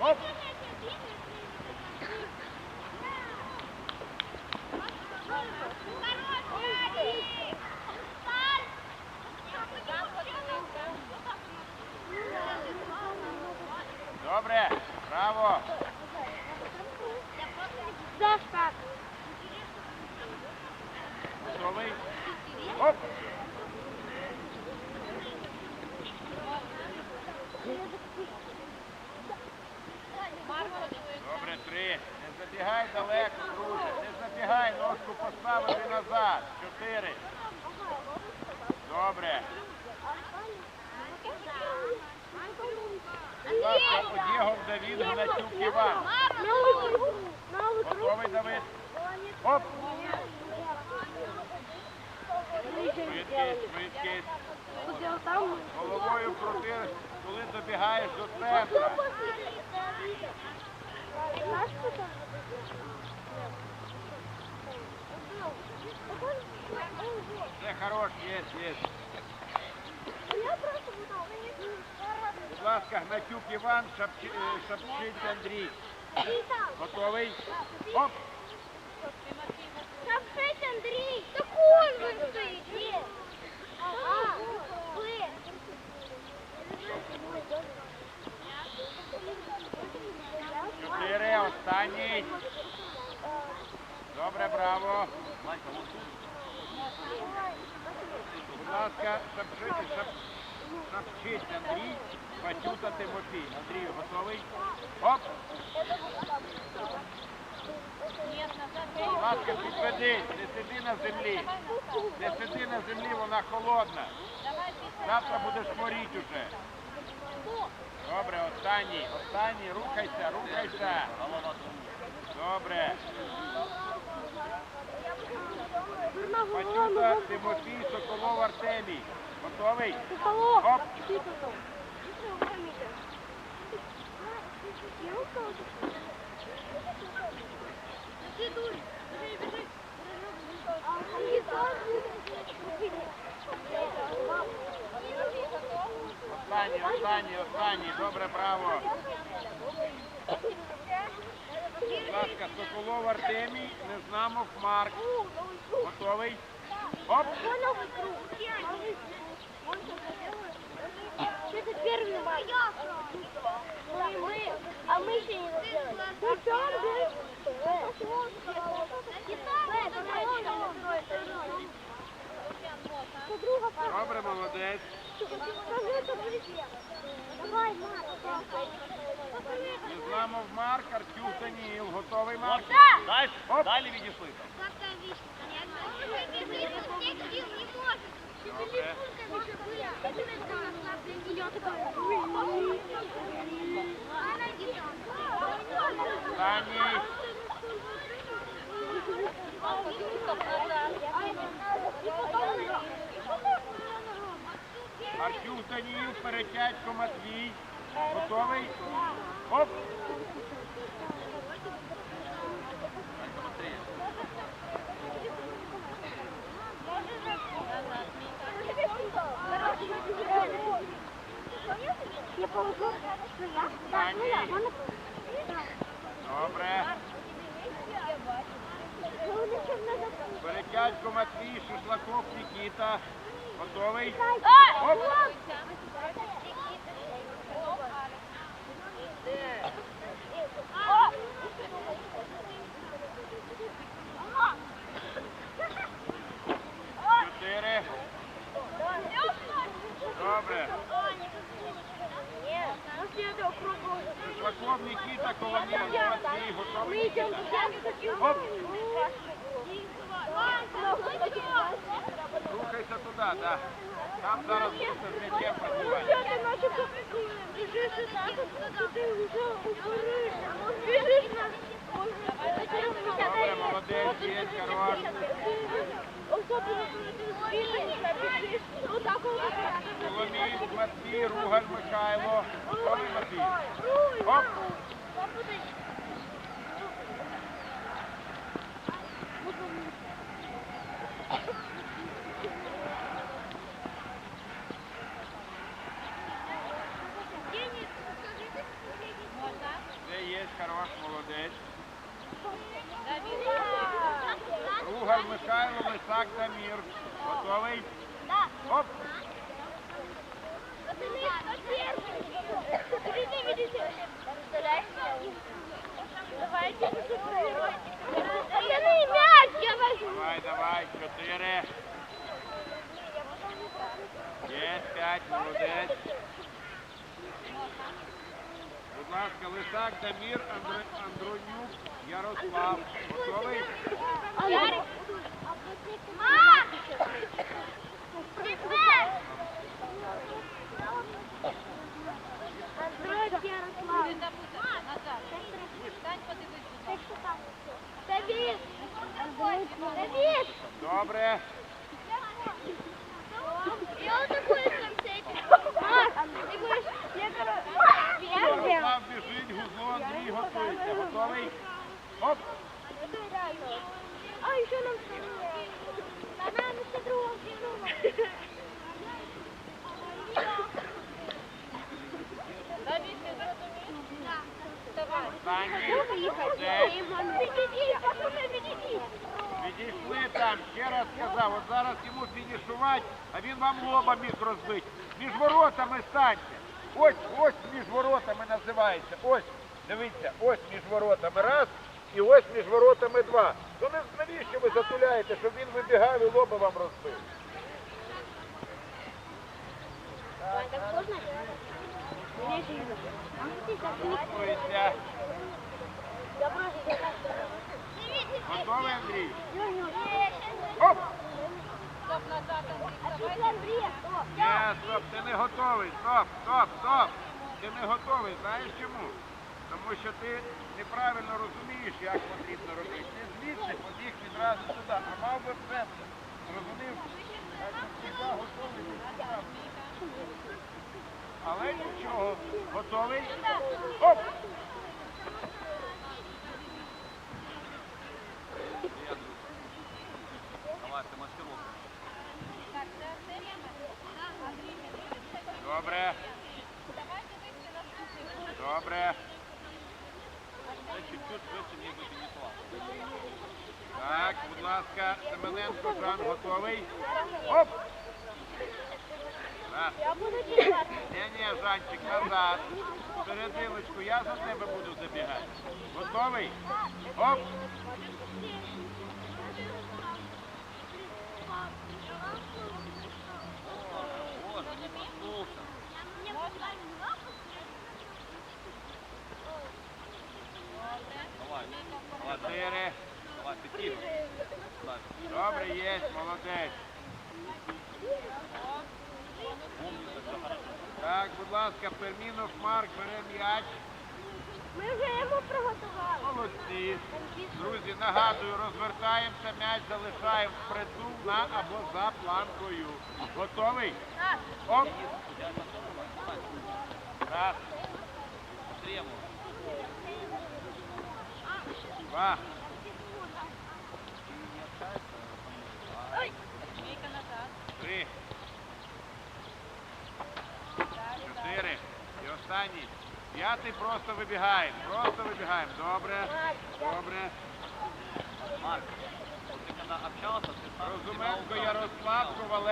Оп! Добре, браво! Сашка. Готовий? Оп! Добре, три. Не забігай далеко, друже. Не забігай, ножку поставити назад. Чотири. Добре. Будь ласка, Одєгов Давід, Гнатюк. Готовий, Давид? Оп! Швидкість, швидкість. Головою крути, коли добігаєш до центра. Все хорош, є, є. Будь ласка, Гнатюк Іван, Шапчи- е, Шапчинський Андрій. Готовий? Оп! Шапшить Андрій! Так он висить! Ага, Останній. Добре, браво. Будь ласка, шапчить, шап, шапчить Андрій, Патюта Тимофій. Андрій, готовий? Оп! Будь ласка, підведись, не сиди на землі. Не сиди на землі, вона холодна. Завтра будеш хворіти уже. Добре, останній, останній, рухайся, рухайся. Добре. Патюта Тимофій, Соколов Артемій. Готовий? Оп! Останній, останній, останній. Добре, браво. Будь ласка, Соколов Артемій, Незнамов Марк. Готовий? Оп! Это первый матч. Мы, мы, а мы еще не сделали. Ну что, Добре, молодець. Давай, Марк. Артюх Даніїл. Готовий, Марк? Далі, далі відійшли. Добре. Даніїл, Перетятько Матвій. Готовий? Оп! Добре. Перетятько Матвій, Шишлаков Нікіта. Готовий? Оп! Чотири. Добре. Шишлаков Нікіта, Коломієв Матвій. Готовий? Оп! Рухайся туди, так. Там зараз буде з м'ячем працювати. Добре, молодець, є, хорош. Коломієв Матвій, Ругаль Михайло. Готовий Матвій? Оп! Хорош, молодець. Ругаль Михайло, Лисак Дамір. Готовий? Оп! Давай, давай, чотири. Є, п'ять, молодець. Будь ласка, Лисак Дамір, Андр... Андронюк, Ярослав. Готовий? Ярик. Макс! Тепер! Андрій Ярослав. Давид! Давид! Добре. Я вот такой концерт. Макс, ты будешь... Я, короче... Ярослав біжить, Гузо, Андрій готується. Готовий? Оп! А, еще нам Да нам еще другого кинула. Останній. Молодець. Відійшли там, ще раз сказав, от зараз йому фінішувати, а він вам лоба міг розбити. Між воротами станьте. Ось, ось між воротами називається. Ось, дивіться, ось між воротами раз і ось між воротами два. То не навіщо ви затуляєте, щоб він вибігав і лоба вам розбив? Готовий, Андрій? Оп! Ні, стоп, ти не готовий. Стоп, стоп, стоп. Ти не готовий. Знаєш чому? Тому що ти неправильно розумієш, як потрібно робити. Ти звідси побіг відразу туди, а мав би в центр. Розумів? Що готовий до. Але нічого. Готовий? Оп! Добре. Добре. Так, будь ласка, Семененко, Жан готовий. Оп! Раз. Ні-ні, Жанчик, назад. Серединочку, я за тебе буду забігати. Готовий? Оп! Чотири. Добре, є, молодець. Так, будь ласка, Пермінов Марк бере м'яч. Ми вже йому приготували. Молодці. Друзі, нагадую, розвертаємося, м'яч залишаємо впритул на або за планкою. Готовий? Оп. Раз. Два. Три. Чотири. І останній. П'ятий просто вибігаємо. Просто вибігаємо. Добре. Добре. Марк, ти ты общався, ти сам Розуменко Ярослав Ковалев.